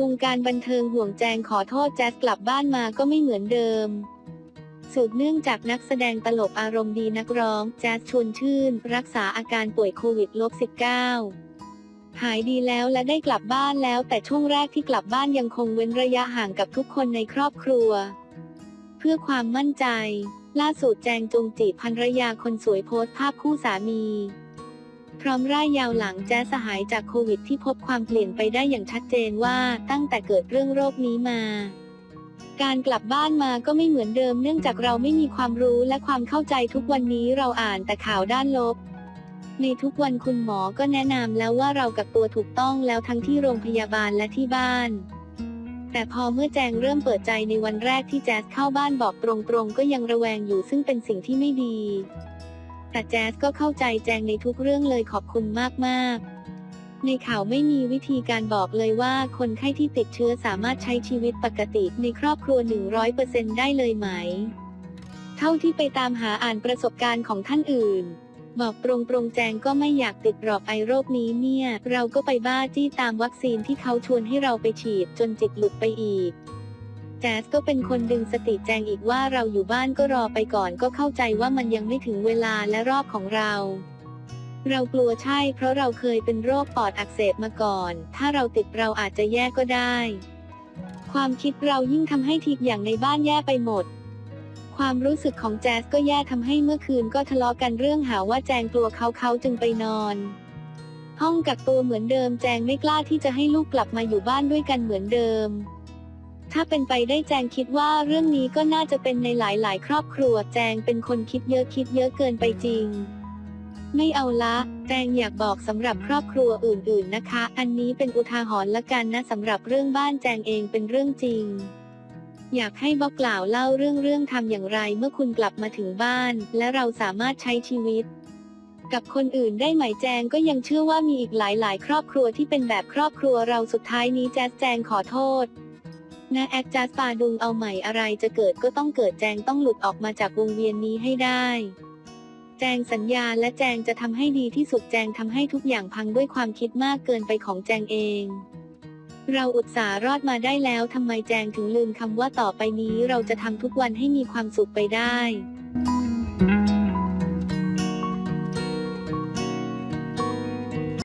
วงการบันเทิงห่วงแจงขอโทษแจ๊สกลับบ้านมาก็ไม่เหมือนเดิม สืบเนื่องจากนักแสดงตลกอารมณ์ดีนักร้อง แจ๊สชวนชื่น รักษาอาการป่วยโควิดลบ19หายดีแล้วและได้กลับบ้านแล้ว แต่ช่วงแรกที่กลับบ้านยังคงเว้นระยะห่างกับทุกคนในครอบครัว เพื่อความมั่นใจ ล่าสุดแจงจงจีภรรยาคนสวยโพสต์ภาพคู่สามี พร้อมร่ายยาวหลังแจ๊สสหายจากโควิดที่พบความเปลี่ยนไปได้อย่างชัดเจนว่าตั้งแต่เกิดเรื่องโรคนี้มา การกลับบ้านมาก็ไม่เหมือนเดิมเนื่องจากเราไม่มีความรู้และความเข้าใจทุกวันนี้เราอ่านแต่ข่าวด้านลบ ในทุกวันคุณหมอก็แนะนำแล้วว่าเรากับตัวถูกต้องแล้วทั้งที่โรงพยาบาลและที่บ้านแต่พอเมื่อแจงเริ่มเปิดใจในวันแรกที่แจ๊สเข้าบ้านบอกตรงๆ ก็ยังระแวงอยู่ซึ่งเป็นสิ่งที่ไม่ดี แต่แจ๊สก็เข้าใจแจงในทุกเรื่องเลยขอบคุณมากๆในข่าวไม่มีวิธีการบอกเลยว่าคนไข้ที่ติดเชื้อสามารถใช้ชีวิตปกติในครอบครัว 100%ได้เลยไหม เท่าที่ไปตามหาอ่านประสบการณ์ของท่านอื่น บอกตรงๆแจงก็ไม่อยากติดหรอกไอโรคนี้เนี่ย เราก็ไปบ้าจี้ตามวัคซีนที่เขาชวนให้เราไปฉีดจนจิตหลุดไปอีก แจ๊สก็เป็นคนดึงสติแจงอีกว่าเราอยู่บ้านก็รอไปก่อนก็เข้าใจว่ามันยังไม่ถึงเวลาและรอบของเรา เรากลัวใช่เพราะเราเคยเป็นโรคปอดอักเสบมาก่อน ถ้าเราติดเราอาจจะแย่ก็ได้ ความคิดเรายิ่งทำให้ทีกอย่างในบ้านแย่ไปหมด ความรู้สึกของแจ๊สก็แย่ทำให้เมื่อคืนก็ทะเลาะกันเรื่องหาว่าแจงกลัวเขาเขาจึงไปนอนห้องกักตัวเหมือนเดิมแจงไม่กล้าที่จะให้ลูกกลับมาอยู่บ้านด้วยกันเหมือนเดิม ถ้าเป็นไปได้แจงคิดว่าเรื่องนี้ก็น่าจะเป็นในหลายๆ ครอบครัวแจงเป็นคนคิดเยอะคิดเยอะเกินไปจริง ไม่เอาละแจงอยากบอกสำหรับครอบครัวอื่น ๆนะคะ อันนี้เป็นอุทาหรณ์ละกันนะสำหรับเรื่องบ้านแจงเองเป็นเรื่องจริงอยากให้บอกกล่าวเล่าเรื่องเรื่องทำอย่างไรเมื่อคุณกลับมาถึงบ้าน และเราสามารถใช้ชีวิต กับคนอื่นได้ไหมแจงก็ยังเชื่อว่ามีอีกหลายๆครอบครัวที่เป็นแบบครอบครัวเราสุดท้ายนี้แจ๊สแจงขอโทษ นะแอคจัสปาดุงเอาใหม่อะไรจะเกิดก็ต้องเกิดแจงต้องหลุดออกมาจากวงเวียนนี้ให้ได้ แจงสัญญาและแจงจะทำให้ดีที่สุดแจงทำให้ทุกอย่างพังด้วยความคิดมากเกินไปของแจงเอง เราอุตส่าห์รอดมาได้แล้วทำไมแจงถึงลืมคำว่าต่อไปนี้เราจะทำทุกวันให้มีความสุขไปได้